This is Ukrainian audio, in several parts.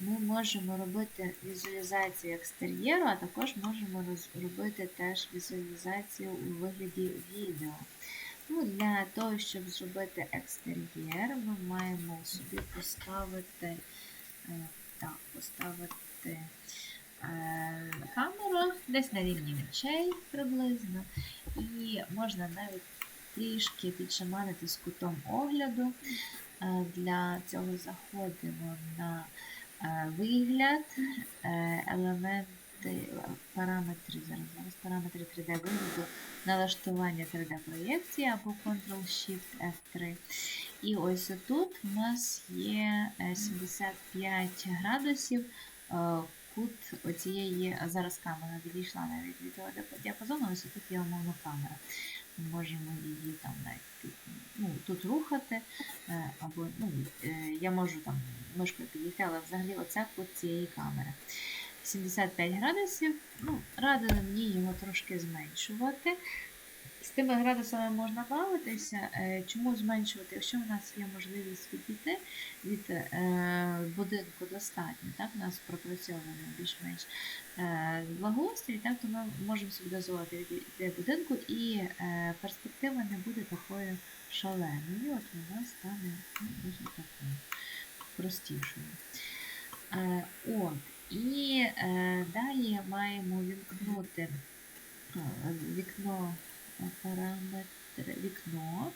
ми можемо робити візуалізацію екстер'єру, а також можемо робити теж візуалізацію у вигляді відео. Ну, для того, щоб зробити екстер'єр, ми маємо собі поставити, е, так, поставити е, камеру десь на рівні очей приблизно. І можна навіть трішки підшаманити з кутом огляду. Е, Для цього заходимо на вигляд, е, елементи, параметри, зараз, зараз параметри 3D вигляду, налаштування 3D проєкції або Ctrl-Shift F3. І ось тут у нас є е, 75 градусів. е, Кут оцієї, зараз камера відійшла навіть від цього діапазону, ось тут є умовно камера. Можемо її там навіть ну, тут рухати, е, або ну, е, я можу там мишкою підійти, але взагалі оце по цієї камери. 75 градусів. Ну, радили мені його трошки зменшувати. З тими градусами можна бавитися. Е, Чому зменшувати? Якщо в нас є можливість відійти від е, будинку достатньо, так, у нас пропрацьований більш-менш е, благоустрій, так, то ми можемо собі дозволити від будинку і перспектива не буде такою шаленою. От вона стане ну, дуже такою простішою. От. І далі маємо вімкнути вікно параметр вікно,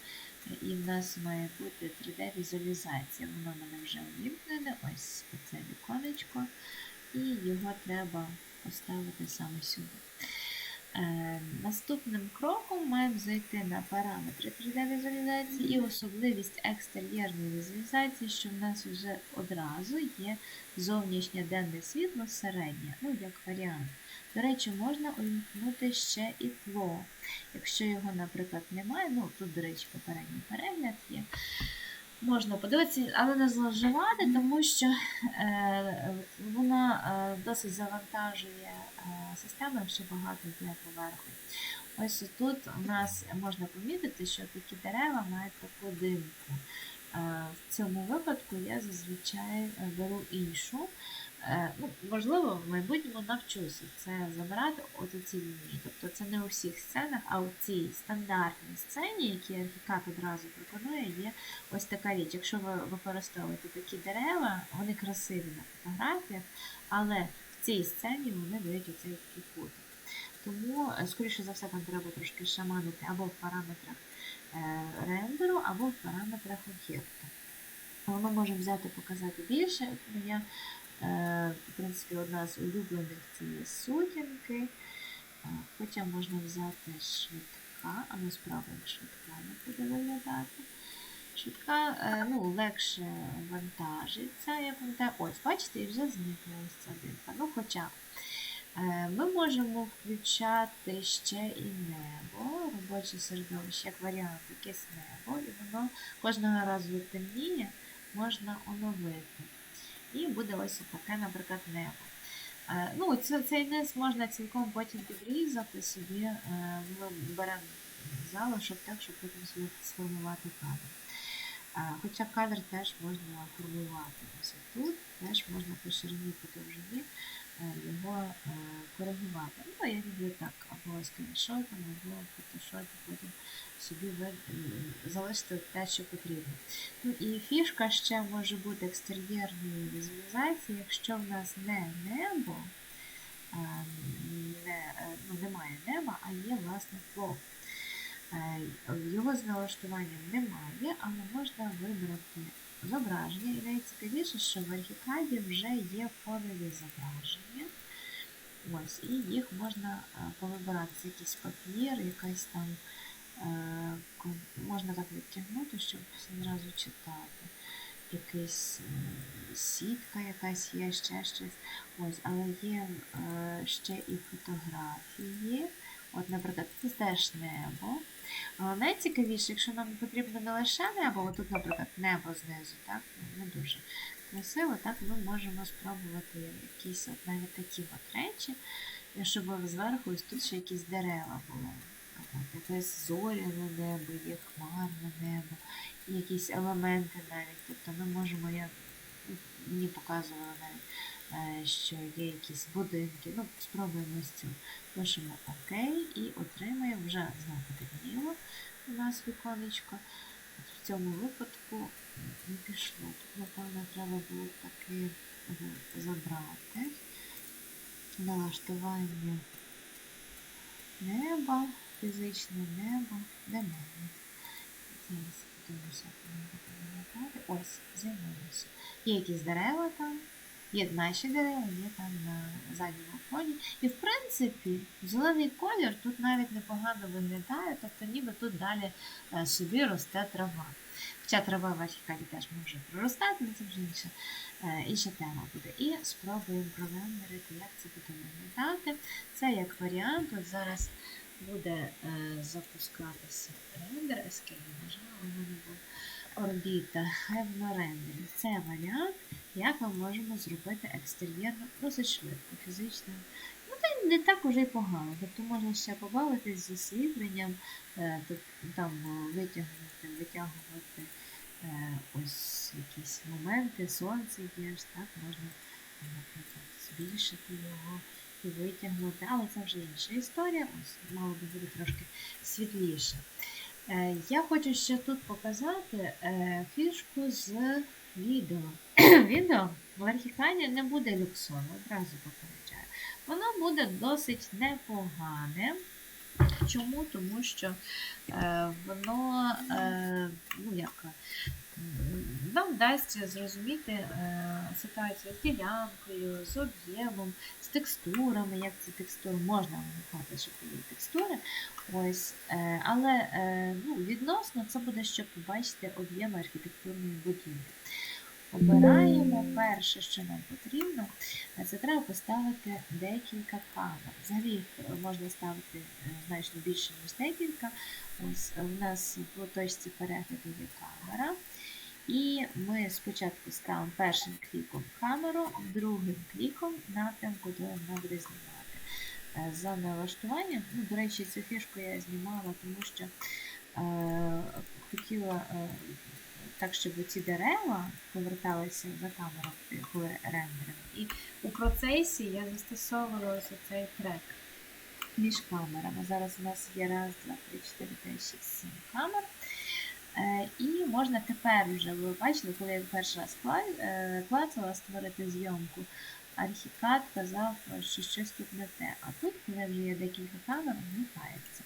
і в нас має бути 3D-візуалізація. Воно в мене вже увімкнене. Ось це віконечко, і його треба поставити саме сюди. Е, наступним кроком маємо зайти на параметри 3D-візуалізації і особливість екстер'єрної візуалізації, що в нас вже одразу є зовнішнє денне світло середнє, ну як варіант. До речі, можна увімкнути ще і тло. Якщо його, наприклад, немає, ну тут, до речі, попередній перегляд є. Можна подивитися, але не зловживати, тому що е, вона е, досить завантажує е, систему, якщо багато йде поверху. Ось тут у нас можна помітити, що такі дерева мають таку димку. В цьому випадку я зазвичай беру іншу. Е, ну, можливо, в майбутньому навчуся це забирати от у цій лінії. Тобто це не у всіх сценах, а у цій стандартній сцені, які архікат одразу пропонує, є ось така річ. Якщо ви використовуєте такі дерева, вони красиві на фотографіях, але в цій сцені вони дають оцей такий кутик. Тому, е, скоріше за все, там треба трошки шаманити або в параметрах е, рендеру, або в параметрах об'єкту. Ми можемо взяти показати більше. Я В принципі, одна з улюблених це є сутінки. Е, Хоча можна взяти швидка, а ми швидка не буде виглядати. Швидка е, ну, легше вантажиться, я пам'ятаю. Ось, бачите, і вже зникла ось ця димка. Ну, хоча е, ми можемо включати ще і небо, робоче середовище, як варіант, якесь небо, і воно кожного разу темніє, можна оновити. І буде ось таке, наприклад, небо. Е, Ну, це, цей низ можна цілком потім підрізати собі, е, ми беремо залишок так, щоб потім собі сформувати кадр. Е, Хоча кадр теж можна формувати. Ось тут теж можна по ширині по довжині його е, коригувати. Ну, я люблю так, або скріншотом, або фотошопі потім собі е, залишити те, що потрібно. Ну і фішка ще може бути екстер'єрної візуалізації, якщо в нас не небо, не, е, ну, немає неба, а є власне флот. Його з налаштуванням немає, але можна вибрати зображення. І найцікавіше, що в архікаді вже є фонові зображення. Ось, і їх можна е, повибирати. Це якийсь папір, якась там е, можна так відтягнути, щоб зразу читати. Якийсь м, сітка якась є, ще щось. Ось, але є е, ще і фотографії. От, наприклад, це теж небо. Але найцікавіше, якщо нам потрібно не лише небо, отут, наприклад, небо знизу, так, ну, не дуже красиво, так ми можемо спробувати якісь от навіть такі от речі, щоб зверху ось тут ще якісь дерева були. Якесь зоряне небо, є хмарне небо, якісь елементи навіть. Тобто ми можемо як мені показували навіть, що є якісь будинки. Ну, спробуємо з цим. Пишемо ОК і отримаємо вже знову потемніло у нас віконечко. В цьому випадку не пішло. Тут, напевно, треба було таки е, забрати налаштування неба, фізичне небо, немає. Зараз подивимося. Ось, з'явилося. Є якісь дерева там, є наші дерева, є там на задньому фоні. І в принципі, зелений колір тут навіть непогано виглядає, тобто ніби тут далі е, собі росте трава. Хоча трава в архікаді теж може проростати, але це вже інша, е, інша тема буде. І спробуємо прорендерити, як це буде виглядати. Це як варіант. От зараз буде е, запускатися рендер, був орбіта, воно рендерить. Це варіант, як ми можемо зробити екстер'єр досить швидко, фізично. Ну, та не так уже й погано. Тобто можна ще побавитись з освітленням, е, там е, витягнути, витягувати ось якісь моменти, сонце є ж, так, можна, наприклад, збільшити його і витягнути, але це вже інша історія, ось мало би бути трошки світліше. Е, Я хочу ще тут показати е, фішку з відео. відео в архікаді не буде люксове, одразу попереджаю. Воно буде досить непогане. Чому? Тому що е, воно ну, як, нам дасть зрозуміти е, ситуацію з ділянкою, з об'ємом, з текстурами, як ці текстури можна вимикати, щоб були текстури. Ось, е, але е, ну, відносно це буде, щоб побачити об'єм архітектурної будівлі. Обираємо перше, що нам потрібно, це треба поставити декілька камер. Взагалі можна ставити значно більше, ніж декілька. Ось у нас в точці перегляду є камера. І ми спочатку ставимо першим кліком камеру, другим кліком напрямку, де вона знімати. Е, За налаштуванням, ну, до речі, цю фішку я знімала, тому що е, хотіла е, так, щоб ці дерева поверталися за камеру, коли рендерили. І у процесі я застосовувала ось цей трек між камерами. Зараз у нас є раз, два, три, чотири, п'ять, шість, сім камер. Е, І можна тепер вже, ви бачили, коли я перший раз е, клацала створити зйомку, архікад казав, що щось тут не те. А тут, коли вже є декілька камер, вмикається.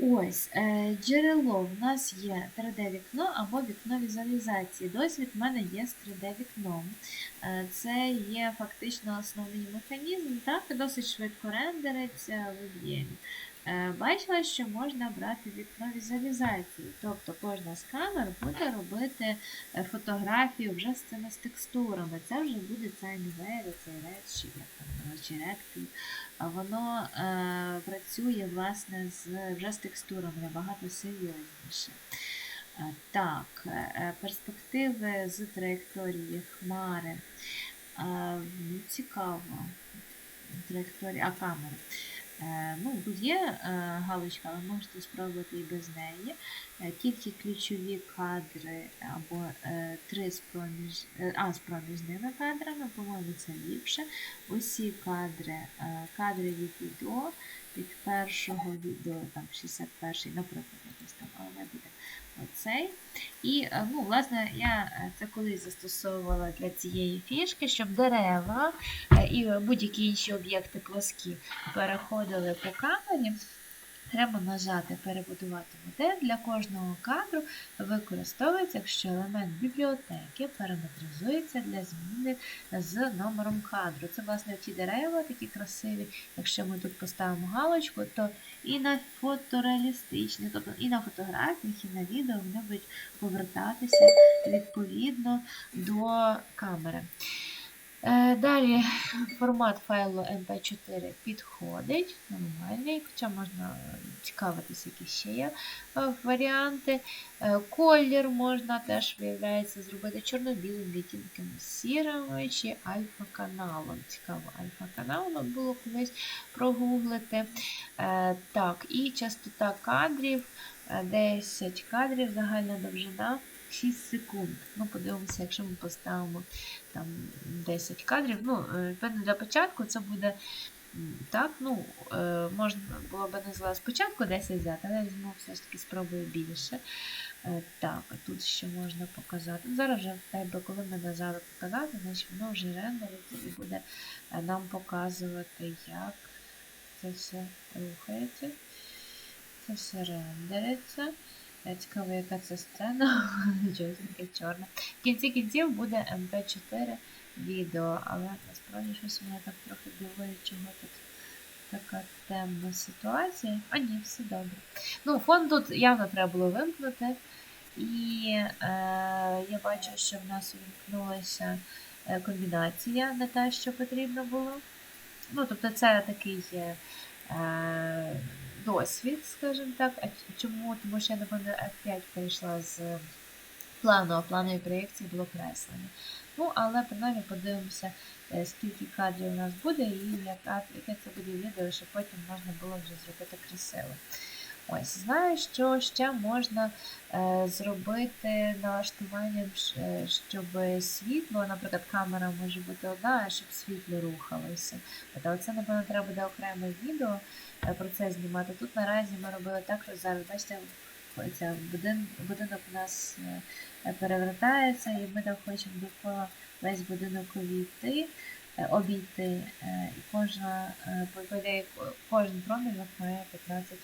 Ось, е, джерело в нас є 3D-вікно або вікно візуалізації. Досвід в мене є з 3D-вікном. Е, Це є фактично основний механізм, так, досить швидко рендериться в об'ємі. Е, Бачила, що можна брати вікно візуалізації, тобто кожна з камер буде робити е, фотографію вже з цими з текстурами. Це вже буде новелі, цей реч, чи там, воно, е, працює власне з вже з текстурами набагато серйозніше. Е, Так, перспективи з траєкторії хмари. Цікаво. Траєкторія, а камери. Е, Ну, тут є е, галочка, але можете спробувати і без неї. Е, Тільки ключові кадри або три з проміж, а, з проміжними кадрами, по-моєму, це ліпше. Усі кадри, кадри від відео, від першого відео, там 61-й, наприклад, якось там, але не буде оцей. І, е, ну, власне, я е, це колись застосовувала для цієї фішки, щоб дерева е, і будь-які інші об'єкти плоскі переходили по камері. Треба нажати перебудувати модель для кожного кадру використовується, якщо елемент бібліотеки параметризується для зміни з номером кадру. Це, власне, ті дерева такі красиві. Якщо ми тут поставимо галочку, то і на фотореалістичних, тобто і на фотографіях, і на відео вони будуть повертатися відповідно до камери. Е, Далі формат файлу MP4 підходить, нормальний, хоча можна цікавитися, які ще є е, варіанти. Е, Колір можна теж, виявляється, зробити чорно-білим відтінками сірими чи альфа-каналом. Цікаво, альфа-каналом було колись прогуглити. Так, і частота кадрів, е, 10 кадрів, загальна довжина 6 секунд. Ну, подивимося, якщо ми поставимо там 10 кадрів. Ну, е, відповідно, для початку це буде так, ну, е, можна було б назвати спочатку 10 взяти, але я візьму все ж таки спробую більше. Е, Так, тут ще можна показати. Ну, Зараз вже тебе, коли ми нажали показати, значить воно вже рендериться і буде нам показувати, як це все рухається. Це все рендериться. Е, Цікаво, яка це сцена. Таке чорне. В кінці кінців буде MP4 відео, але насправді щось мене так трохи дивує, чого тут така темна ситуація. А ні, все добре. Ну, фон тут явно треба було вимкнути. І е, я бачу, що в нас увімкнулася е, комбінація, не те, що потрібно було. Ну, тобто це такий е, е, досвід, скажімо так. Чому? Тому що я, напевно, F5 перейшла з плану, а планової проєкції було креслення. Ну, але принаймні подивимося, е, скільки кадрів у нас буде і яке це буде відео, щоб потім можна було вже зробити красиво. Ось, знаю, що ще можна е, зробити налаштуванням, е, щоб світло, наприклад, камера може бути одна, а щоб світло рухалося. От, але це, напевно, треба буде окреме відео е, про це знімати. Тут наразі ми робили так, що зараз, бачите, ця будин, будинок у нас перевертається, і ми так хочемо довкола весь будинок обійти, е, обійти. І кожна, кожен проміжок має 15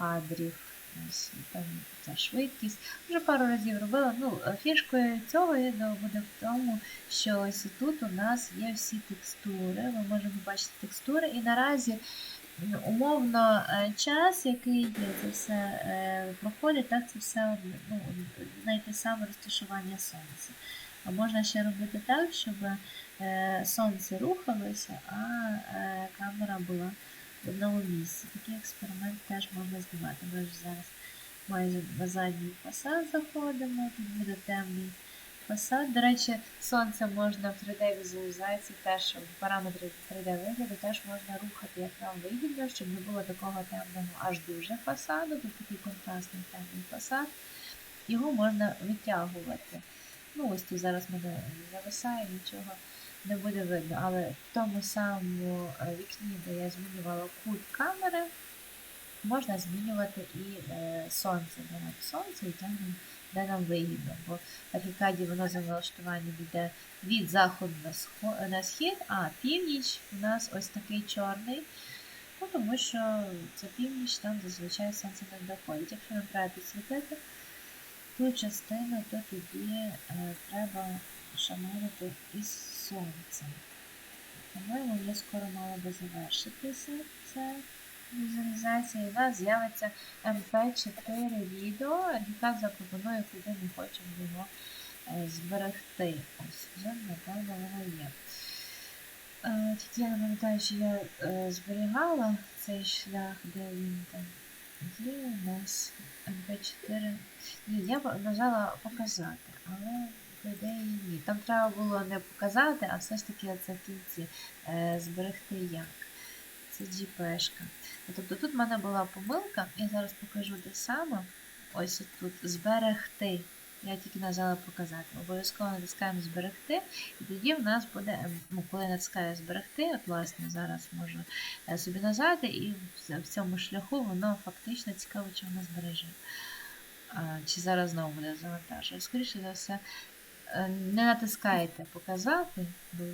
кадрів. Ось, ця швидкість. Вже пару разів робила. Ну, фішкою цього відео буде в тому, що ось тут у нас є всі текстури. Ми можемо бачити текстури, і наразі умовно е, час, який є, це все е, проходить, так це все ну, знайти саме розташування сонця. А можна ще робити так, щоб е, сонце рухалося, а камера була в одному місці. Такий експеримент теж можна знімати. Ми ж зараз майже на задній фасад заходимо, тут буде темний фасад. До речі, сонце можна в 3D-візуалізації теж параметри 3D-вигляду теж можна рухати, як нам вигідно, щоб не було такого темного аж дуже фасаду, тут такий контрастний темний фасад. Його можна витягувати. Ну, ось тут зараз мене зависає, нічого не буде видно, але в тому самому е, вікні, де я змінювала кут камери, можна змінювати і е, сонце, де сонце і тягнемо, де нам вигідно. Бо в воно за налаштуванням йде від заходу на схід, а північ у нас ось такий чорний. Ну, тому що це північ, там зазвичай сонце не доходить. Якщо нам треба підсвітити ту частину, то тоді е, треба шаманити із сонцем. По-моєму, вже скоро мало би завершитися ця візуалізація. І у нас з'явиться MP4 відео. Архітект запропонує, куди ми хочемо його е, зберегти. Ось, вже, напевно, воно є. Е, Тільки я не пам'ятаю, що я е, зберігала цей шлях, де він там є у нас MP4. Ні, я б- нажала показати, але ідеї ні. Там треба було не показати, а все ж таки це в кінці е, зберегти як. Це GP-шка. Тобто тут в мене була помилка, я зараз покажу де саме. Ось тут зберегти. Я тільки нажала показати. Обов'язково натискаємо зберегти, і тоді в нас буде, ем, ну, коли натискаю зберегти, от власне зараз можу е, собі нажати, і в- цьому шляху воно фактично цікаво, чи воно збереже. Чи зараз знову буде завантажувати. Скоріше за все, не натискайте показати, бо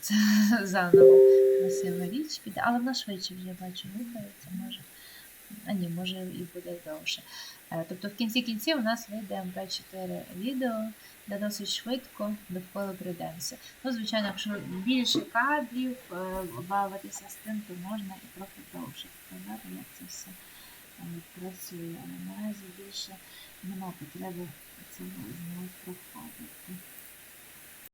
це заново красива річ піде, але вона швидше вже бачу рухається, може. А ні, може і буде довше. Е, Тобто в кінці кінців у нас вийде MP4 відео, де досить швидко довкола пройдемося. Ну, звичайно, якщо більше кадрів е, бавитися з тим, то можна і трохи довше показати, як це все е, працює. Але наразі більше нема потреби цього знову проходити.